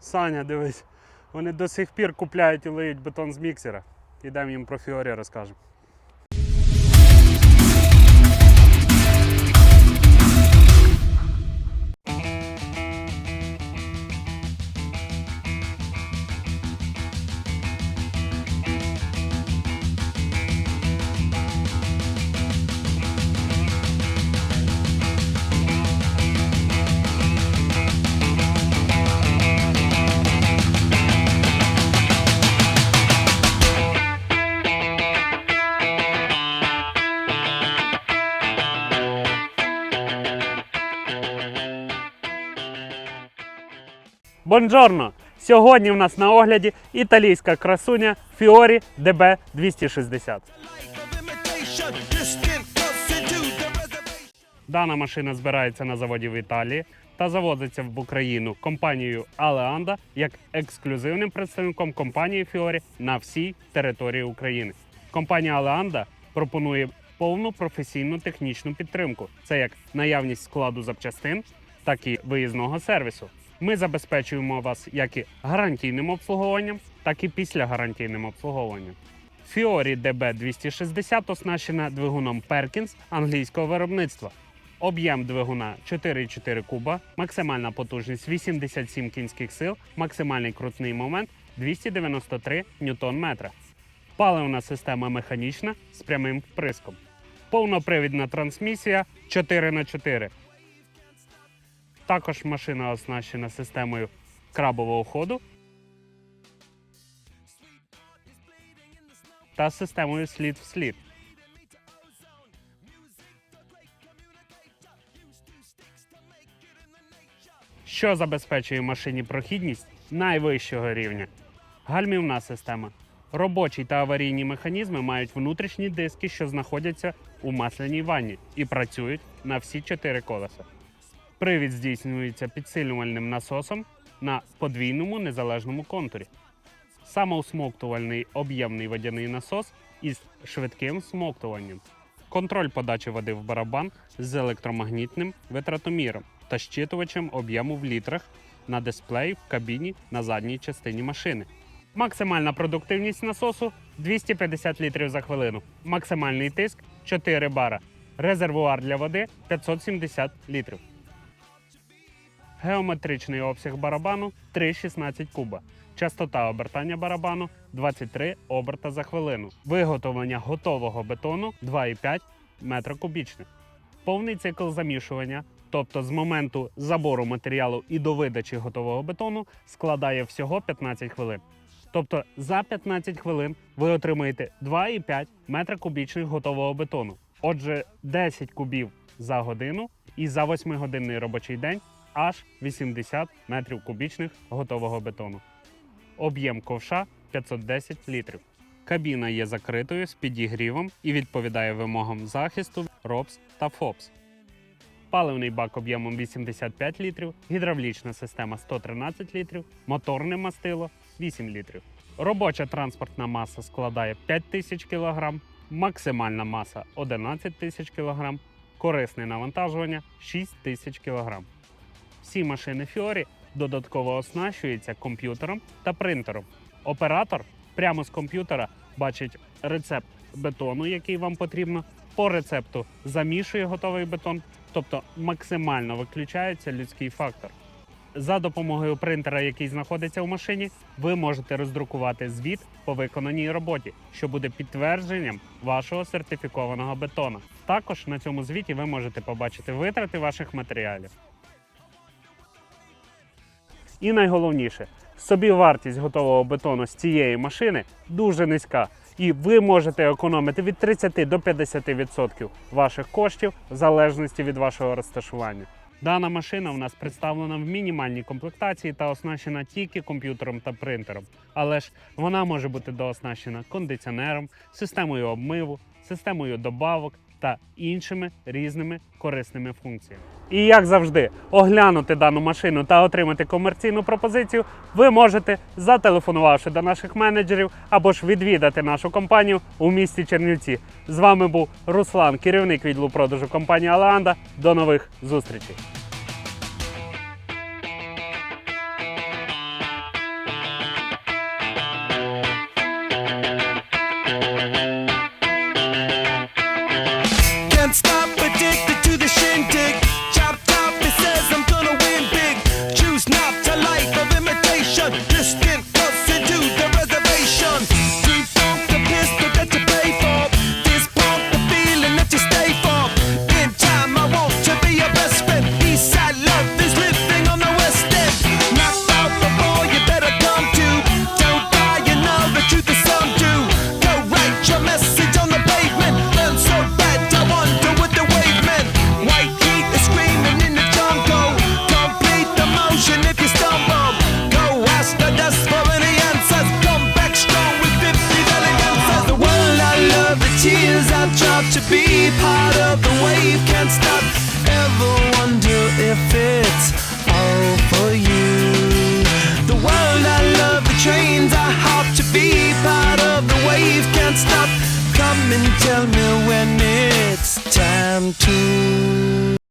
Саня, дивись, вони до сих пір купляють і лиють бетон з міксера. Ідемо їм про Фіорі розкажемо. Бонджорно! Сьогодні в нас на огляді італійська красуня Fiori DB 260. of imitation. Distant closer to the reservation. Дана машина збирається на заводі в Італії та завозиться в Україну компанією Алеанда як ексклюзивним представником компанії Fiori на всій території України. Компанія Алеанда пропонує повну професійну технічну підтримку. Це як наявність складу запчастин, так і виїзного сервісу. Ми забезпечуємо вас як і гарантійним обслуговуванням, так і післягарантійним обслуговуванням. Fiori DB 260 оснащена двигуном Perkins англійського виробництва. Об'єм двигуна 4,4 куба, максимальна потужність 87 кінських сил, максимальний крутний момент 293 ньютон-метра. Паливна система механічна з прямим вприском. Повнопривідна трансмісія 4х4. Також машина оснащена системою крабового ходу та системою слід в слід. Що забезпечує машині прохідність найвищого рівня? Гальмівна система. Робочі та аварійні механізми мають внутрішні диски, що знаходяться у масляній ванні і працюють на всі чотири колеса. Привід здійснюється підсилювальним насосом на подвійному незалежному контурі. Самоусмоктувальний об'ємний водяний насос із швидким смоктуванням. Контроль подачі води в барабан з електромагнітним витратоміром та щитувачем об'єму в літрах на дисплеї в кабіні на задній частині машини. Максимальна продуктивність насосу 250 літрів за хвилину. Максимальний тиск 4 бара. Резервуар для води 570 літрів. Геометричний обсяг барабану 3,16 куба. Частота обертання барабану 23 оберта за хвилину. Виготовлення готового бетону 2,5 метра кубічних. Повний цикл замішування, тобто з моменту забору матеріалу і до видачі готового бетону, складає всього 15 хвилин. Тобто за 15 хвилин ви отримаєте 2,5 метра кубічних готового бетону. Отже, 10 кубів за годину і за 8-годинний робочий день аж 80 метрів кубічних готового бетону. Об'єм ковша 510 літрів. Кабіна є закритою з підігрівом і відповідає вимогам захисту ROPS та FOPS. Паливний бак об'ємом 85 літрів, гідравлічна система 113 літрів, моторне мастило 8 літрів. Робоча транспортна маса складає 5000 кг, максимальна маса 11 тисяч кг, корисне навантажування 6 тисяч кг. Всі машини Fiori додатково оснащуються комп'ютером та принтером. Оператор прямо з комп'ютера бачить рецепт бетону, який вам потрібно. По рецепту замішує готовий бетон, тобто максимально виключається людський фактор. За допомогою принтера, який знаходиться в машині, ви можете роздрукувати звіт по виконаній роботі, що буде підтвердженням вашого сертифікованого бетона. Також на цьому звіті ви можете побачити витрати ваших матеріалів. І найголовніше, собівартість готового бетону з цієї машини дуже низька. І ви можете економити від 30 до 50% ваших коштів в залежності від вашого розташування. Дана машина у нас представлена в мінімальній комплектації та оснащена тільки комп'ютером та принтером. Але ж вона може бути дооснащена кондиціонером, системою обмиву, системою добавок та іншими різними корисними функціями. І як завжди, оглянути дану машину та отримати комерційну пропозицію ви можете, зателефонувавши до наших менеджерів або ж відвідати нашу компанію у місті Чернівці. З вами був Руслан, керівник відділу продажу компанії Алеанда. До нових зустрічей! part of the wave can't stop. Ever wonder if it's all for you? The world I love, the trains I hop to be part of the wave can't stop. Come and tell me when it's time to.